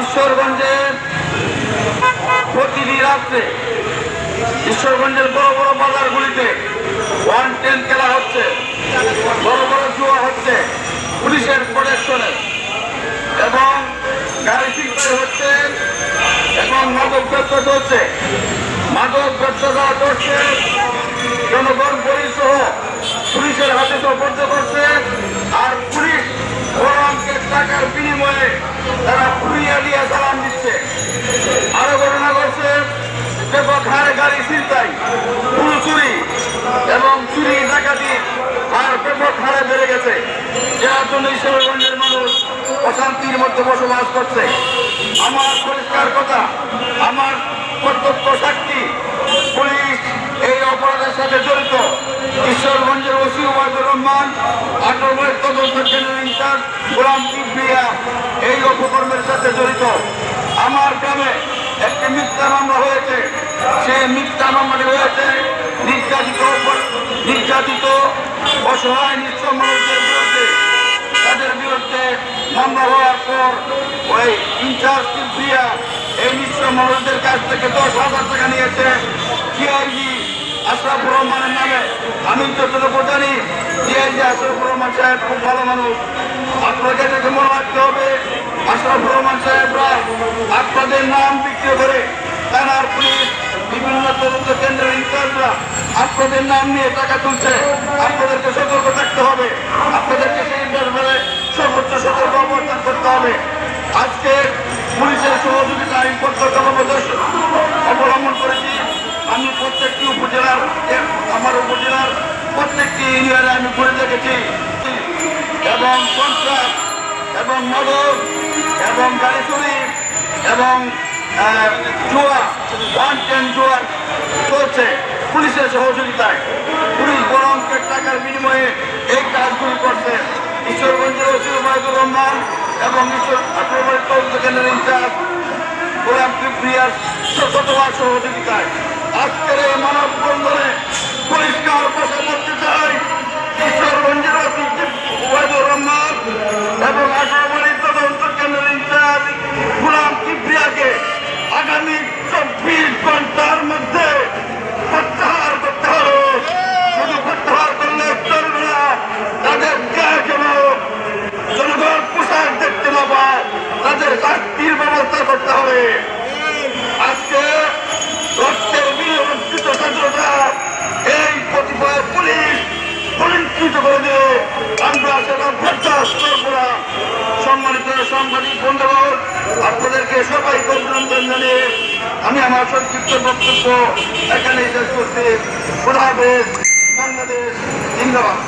ঈশ্বরগঞ্জে প্রতিটি রাত্রে ঈশ্বরগঞ্জের বড় বড় বাজারগুলিতে ওয়ান টেন খেলা হচ্ছে। বড় বড় জুয়া হচ্ছে পুলিশের প্রোটেকশনে। এবং গাড়ি হচ্ছে এবং মাদক ব্যবসা চলছে। মাদক ব্যবসা করছে, জনগণ পরিসহ পুলিশের হাতে সোপর্দ গাড়ি পুরো চুরি এবং চুরি ডাকাতি আর ব্যাপক হারে বেড়ে গেছে। যার জন্য ঈশ্বরগঞ্জের মানুষ অশান্তির মধ্যে বসবাস করছে। আমার পরিষ্কার কথা, আমার কর্তব্য সাক্ষী পুলিশ এই অপরাধের সাথে জড়িত। ঈশ্বরগঞ্জের ওসি ওয়াজুর রহমান আটকের তদন্ত কেন্দ্রের ইনচার্জ গোলাম এই অপকর্মের সাথে জড়িত আমার গ্রামে একটি মিথ্যা মামলা হয়েছে সেই মিথ্যা মামলাটি হয়েছে নির্যাতিত নির্যাতিত, অসহায় নিঃস্ব মানুষদের বিরুদ্ধে। তাদের বিরুদ্ধে মামলা হওয়ার পর ওই ইনচার্জ কিবরিয়া এই নিঃস্ব মানুষদের কাছ থেকে দশ হাজার টাকা নিয়েছে সিআইজি আশরাফুর রহমানের নামে। আমি যতটুকু জানি সিআইজি আশরাফুর রহমান সাহেব খুব ভালো মানুষ। আপনাকে দেখে মনে রাখতে হবে, আশরাফুর রহমান সাহেবরা আপনাদের নাম বিক্রি করে থানার পুলিশ, বিভিন্ন তদন্ত কেন্দ্রের ইনচার্জরা আপনাদের নাম নিয়ে টাকা তুলছে। আপনাদেরকে সতর্ক থাকতে হবে। আপনাদেরকে সেই ব্যাপারে সর্বোচ্চ সতর্ক অবস্থান করতে হবে। আজকে পুলিশের সহযোগিতা আমি কর্তব্য অবলম্বন করেছি। আমি প্রত্যেকটি উপজেলার, আমার উপজেলার প্রত্যেকটি ইউনিয়নে আমি ঘুরে দেখেছি। এবং কন্ট্রাক্ট এবং মদক এবং গাড়ি চুরি, এবং আহ, জুয়া ওয়ান টেন জুয়া চলছে পুলিশের সহযোগিতায়। পুলিশ বড় অঙ্কের টাকার বিনিময়ে এই কাজগুলি করছে। ঈশ্বরগঞ্জের ওসি ওবায়দুর রহমান এবং ঈশ্বর আক্রমণের তদন্ত কেন্দ্রের ইনচার্জ গোলাম কিপ্রিয়ার সহযোগিতায়। আজকের এই মানব বন্ধনে পরিষ্কার ভাষা তাদের শাস্তির ব্যবস্থা করতে হবে। আজকে রক্তের বিনিয়োগকৃত ছাত্রতা এই কতিপয় পুলিশ পরিষ্কৃত করে দিয়ে আমরা সেটা বরদাস্ত করব না। সম্মানিত সাংবাদিক বন্ধুগণ, আপনাদেরকে সবাইকে অভিনন্দন জানিয়ে আমি আমার সংক্ষিপ্ত বক্তব্য এখানে শেষ করছি। বাংলাদেশ জিন্দাবাদ।